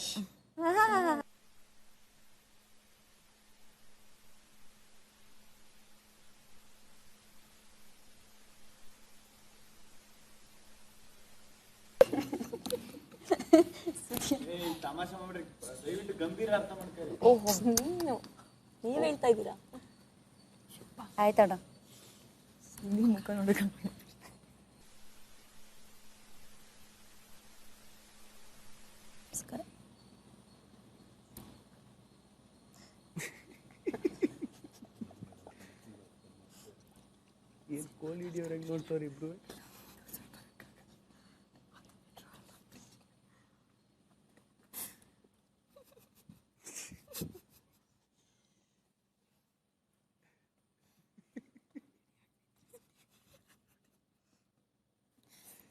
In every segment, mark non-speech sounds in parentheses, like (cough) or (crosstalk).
よ。ತಮಾಷೆ ಮಾಡ್ರಿ ದಯವಿಟ್ಟು ಗಂಭೀರ ಅರ್ಥ ಮಾಡ್ಕೊರಿ ಓಹೋ ನೀನು ನೀವ್ ಹೇಳ್ತಾ ಇದ್ದೀರಾ ಆಯ್ತಣ್ಣ ಮುಖ ನೋಡಿ ಗಂಭೀರ ಏನ್ ಕೋಲ್ ಹಿಡಿಯೋರು ಹೆಂಗ್ ನೋಡ್ತಾವ್ರಿ ಇಬ್ರು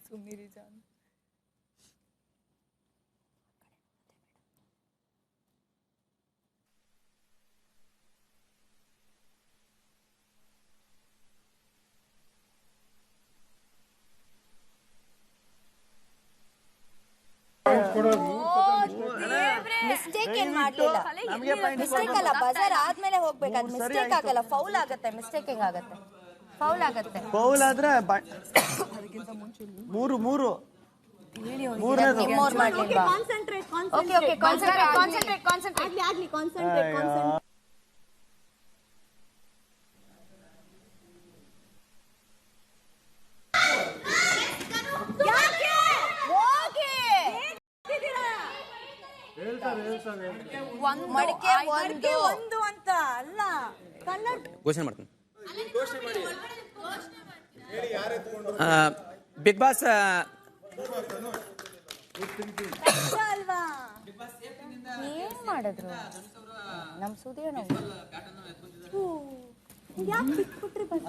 ಸುಮ್ಮನಿರಿ ಜಾನ್ ಮಿಸ್ಟೇಕ್ ಏನ್ ಮಾಡ್ಲಿಲ್ಲ? ಮಿಸ್ಟೇಕ್ ಅಲ್ಲ ಬಜಾರ್ ಆದ್ಮೇಲೆ ಹೋಗ್ಬೇಕಾದ್ ಮಿಸ್ಟೇಕ್ ಆಗಲ್ಲ ಫೌಲ್ ಆಗತ್ತೆ ಮಿಸ್ಟೇಕ್ ಹೆಂಗ್ ಆಗತ್ತೆ? ಫೌಲ್ ಆಗತ್ತೆ. ಫೌಲ್ ಆದ್ರೆ ಮೂರು ಮೂರು. ಮೂರನೇದು. Concentrate okay okay concentrate concentrate concentrate ಆಗ್ಲಿ ಆಗ್ಲಿ ಕಾನ್ಸಂಟ್ರೇಟ್ ಕಾನ್ಸಂಟ್ರೇಟ್ ಮಡಿಕೆ ಒಂದು. ಒಂದು ಅಂತ ಅಲ್ಲ ಕನ್ನಡ ಘೋಷಣೆ ಮಾಡ್ತೀನಿ. ಬಿಗ್ ಬಾಸ್ ಅಲ್ವಾ? ಏನ್ ಮಾಡಿದ್ರು? ನಮ್ ಸುದಿಯೋ ಯಾಕೆ ಬಿಟ್ಬಿಟ್ರಿ ಬಸ್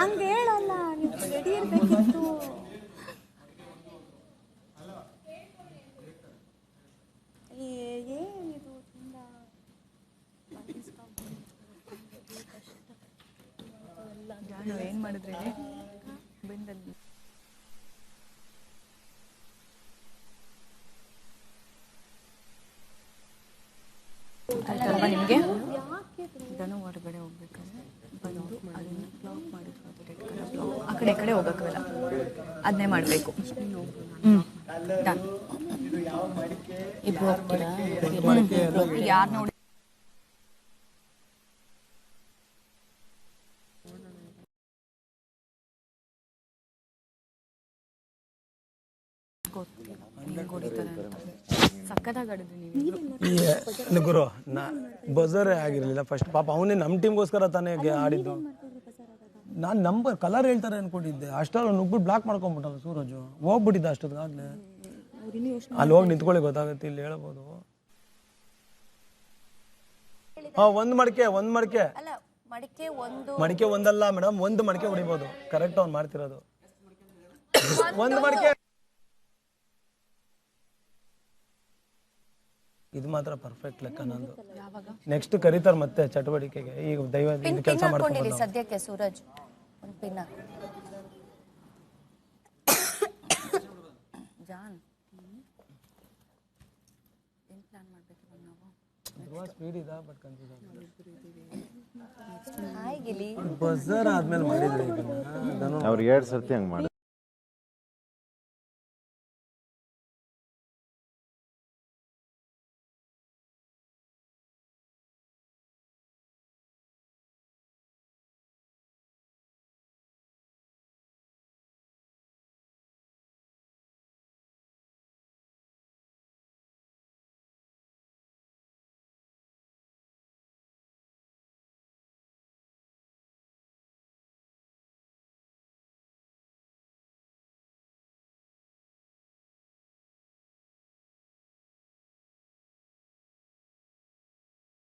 ಹಂಗ ಹೇಳಲ್ಲ ನೀವು ರೆಡಿ ಇರ್ಬೇಕಿತ್ತು. ಜಾನು ಏನ್ ಮಾಡಿದ್ರಿ ಬೆಂದಲ್ಲಿ. ಆಯ್ತಲ್ವಾ ನಿಮಗೆ? ದನ ಹೊರಗಡೆ ಹೋಗ್ಬೇಕಾದ್ರೆ ಬಂದು ಅದನ್ನು ಬ್ಲಾಕ್ ಮಾಡಿದ್ರು ಅದು ರೆಡ್ ಕಲರ್ ಬ್ಲಾಕ್ ಆ ಕಡೆ ಕಡೆ ಹೋಗಕ್ಕಲ್ಲ ಅದನ್ನೇ ಮಾಡಬೇಕು. ಹ್ಞೂ ಡನ್ ಹೋಗ್ತೀರಾ ಯಾರು ನೋಡಿ ಗೊತ್ತಿಲ್ಲ ಹೆಂಗ್ ಹೊಡಿತಾರೆ ಅಂತ ಸಕ್ಕತ್ತಾಗಿ ಆಡಿದ್ರಿ ನೀವು ಇಲ್ಲ ಗುರು ನಾ ಬಜರೇ ಆಗಿರಲಿಲ್ಲ ಫಸ್ಟ್ ಪಾಪ ಅವನೇ ನಮ್ಮ ಟೀಮ್ಗೋಸ್ಕರ ತಾನೇ ಗೆ- ಆಡಿದ್ದು. ನಾನು ನಂಬರ್ ಕಲರ್ ಹೇಳ್ತಾರೆ ಅನ್ಕೊಂಡಿದ್ದೆ. ಅಷ್ಟಲ್ಲ ನುಗ್ಬಿಟ್ಟು ಬ್ಲಾಕ್ ಮಾಡ್ಕೊಂಡ್ಬಿಟ್ಟಲ್ಲ ಸೂರಜು. ಹೋಗ್ಬಿಟ್ಟಿದ್ದ ಅಷ್ಟೊತ್ತಾಗ್ಲೇ ಅಲ್ಲಿ ಹೋಗಿ ನಿಂತ್ಕೊಳ್ಳಿ ಗೊತ್ತಾಗುತ್ತೆ ಇಲ್ಲಿ ಹೇಳ್ಬೋದು. ಹಾ ಒಂದ್ ಮಡಿಕೆ ಒಂದ್ ಮಡಿಕೆ. ಅಲ್ಲ ಮಡಿಕೆ ಒಂದು. ಮಡಿಕೆ ಒಂದಲ್ಲ ಮೇಡಮ್ ಒಂದು ಮಡಿಕೆ ಹೊಡಿಬೋದು. ಕರೆಕ್ಟ್ ಅವ್ನು ಮಾಡ್ತಿರೋದು. ಒಂದ್ ಮಡಿಕೆ. ಇದು ಮಾತ್ರ ಪರ್ಫೆಕ್ಟ್ ಲೆಕ್ಕ ನಂದು. ನೆಕ್ಸ್ಟ್ ಕರೀತಾರ ಮತ್ತೆ ಚಟುವಟಿಕೆಗೆ. ಈಗ ದೈವ ಕೆಲಸ ಮಾಡ್ತೀನಿ ಹಾಕೊಂಡಿರಿ ಮಾಡ್ಕೊಂಡು ಸದ್ಯಕ್ಕೆ ಸೂರಜ್. ಒಂದು ಪಿನ್ (coughs) ಜಾನ್. ಏನು ಪ್ಲಾನ್ ಮಾಡಬೇಕು ನಾವು? ನಾವು ಸ್ಪೀಡ್ ಇದಾ? ಬಟ್ ಕನ್ಫ್ಯೂಸ್ ಹಾಯ್ ಗಿಲಿ ಬಜರ್ ಆದ್ಮೇಲೆ ಮಾಡಿದ್ರೆ ಈಗ ಅವ್ರಿಗೆ ಎರಡು ಸರ್ತಿ ಹಂಗೆ ಮಾಡಿ